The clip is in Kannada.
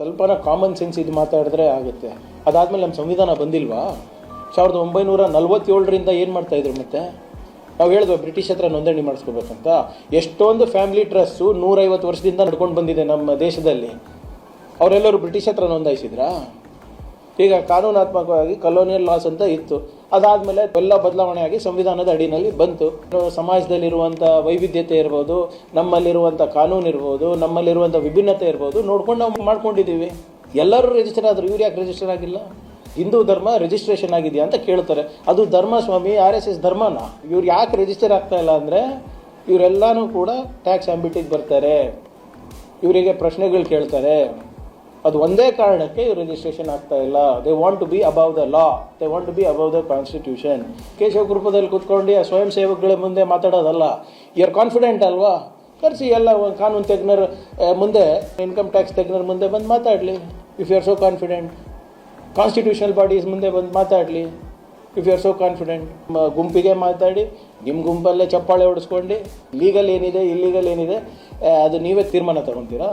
ಸ್ವಲ್ಪನ ಕಾಮನ್ ಸೆನ್ಸ್ ಇದು ಮಾತಾಡಿದ್ರೆ ಆಗುತ್ತೆ. ಅದಾದ್ಮೇಲೆ ನಮ್ಮ ಸಂವಿಧಾನ ಬಂದಿಲ್ವಾ? ಸಾವಿರದ ಒಂಬೈನೂರ ನಲ್ವತ್ತೇಳರಿಂದ ಏನು ಮಾಡ್ತಾ ಇದ್ರು ಮತ್ತೆ? ನಾವು ಹೇಳಿದ್ವಿ ಬ್ರಿಟಿಷ್ ಹತ್ರ ನೋಂದಣಿ ಮಾಡಿಸ್ಕೋಬೇಕಂತ. ಎಷ್ಟೊಂದು ಫ್ಯಾಮಿಲಿ ಟ್ರಸ್ಟು ನೂರೈವತ್ತು ವರ್ಷದಿಂದ ನಡ್ಕೊಂಡು ಬಂದಿದೆ ನಮ್ಮ ದೇಶದಲ್ಲಿ. ಅವರೆಲ್ಲರೂ ಬ್ರಿಟಿಷ್ ಹತ್ರ ನೋಂದಾಯಿಸಿದ್ರಾ? ಈಗ ಕಾನೂನಾತ್ಮಕವಾಗಿ ಕಲೋನಿಯಲ್ ಲಾಸ್ ಅಂತ ಇತ್ತು. ಅದಾದಮೇಲೆ ಎಲ್ಲ ಬದಲಾವಣೆಯಾಗಿ ಸಂವಿಧಾನದ ಅಡಿನಲ್ಲಿ ಬಂತು. ಸಮಾಜದಲ್ಲಿರುವಂಥ ವೈವಿಧ್ಯತೆ ಇರ್ಬೋದು ನಮ್ಮಲ್ಲಿರುವಂಥ ಕಾನೂನು ಇರ್ಬೋದು ನಮ್ಮಲ್ಲಿರುವಂಥ ವಿಭಿನ್ನತೆ ಇರ್ಬೋದು, ನೋಡ್ಕೊಂಡು ನಾವು ಮಾಡ್ಕೊಂಡಿದ್ದೀವಿ. ಎಲ್ಲರೂ ರಿಜಿಸ್ಟರ್ ಆದರು, ಇವ್ರು ಯಾಕೆ ರಿಜಿಸ್ಟರ್ ಆಗಿಲ್ಲ? ಹಿಂದೂ ಧರ್ಮ ರಿಜಿಸ್ಟ್ರೇಷನ್ ಆಗಿದೆಯಾ ಅಂತ ಕೇಳ್ತಾರೆ. ಅದು Dharma Swamy R S S ಧರ್ಮನ. ಇವ್ರು ಯಾಕೆ ರಿಜಿಸ್ಟರ್ ಆಗ್ತಾ ಇಲ್ಲ ಅಂದರೆ ಇವರೆಲ್ಲನೂ ಕೂಡ ಟ್ಯಾಕ್ಸ್ ಆಂಬಿಟಿಗೆ ಬರ್ತಾರೆ. ಇವರಿಗೆ ಪ್ರಶ್ನೆಗಳು ಕೇಳ್ತಾರೆ. ಅದು ಒಂದೇ ಕಾರಣಕ್ಕೆ ಇವರು ರಿಜಿಸ್ಟ್ರೇಷನ್ ಆಗ್ತಾ ಇಲ್ಲ. They want to be above the law they want to be above the constitution Keshava ಗ್ರೂಪದಲ್ಲಿ ಕೂತ್ಕೊಂಡು ಆ ಸ್ವಯಂ ಸೇವಕಗಳ ಮುಂದೆ ಮಾತಾಡೋದಲ್ಲ. ಆರ್ ಕಾನ್ಫಿಡೆಂಟ್ ಅಲ್ವಾ? ಕರೆಸಿ ಎಲ್ಲ ಕಾನೂನು ತಜ್ಞರ ಮುಂದೆ ಇನ್ಕಮ್ ಟ್ಯಾಕ್ಸ್ ತಜ್ಞರ ಮುಂದೆ ಬಂದು ಮಾತಾಡಲಿ. If you are so confident constitutional bodies ಮುಂದೆ ಬಂದು ಮಾತಾಡಲಿ. If you are so confident ಗುಂಪಿಗೆ ಮಾತಾಡಿ ನಿಮ್ಮ ಗುಂಪಲ್ಲೇ ಚಪ್ಪಾಳೆ ಹೊಡಿಸ್ಕೊಂಡು ಲೀಗಲ್ ಏನಿದೆ ಇಲ್ಲೀಗಲ್ ಏನಿದೆ ಅದು ನೀವೇ ತೀರ್ಮಾನ ತಗೊತೀರಾ?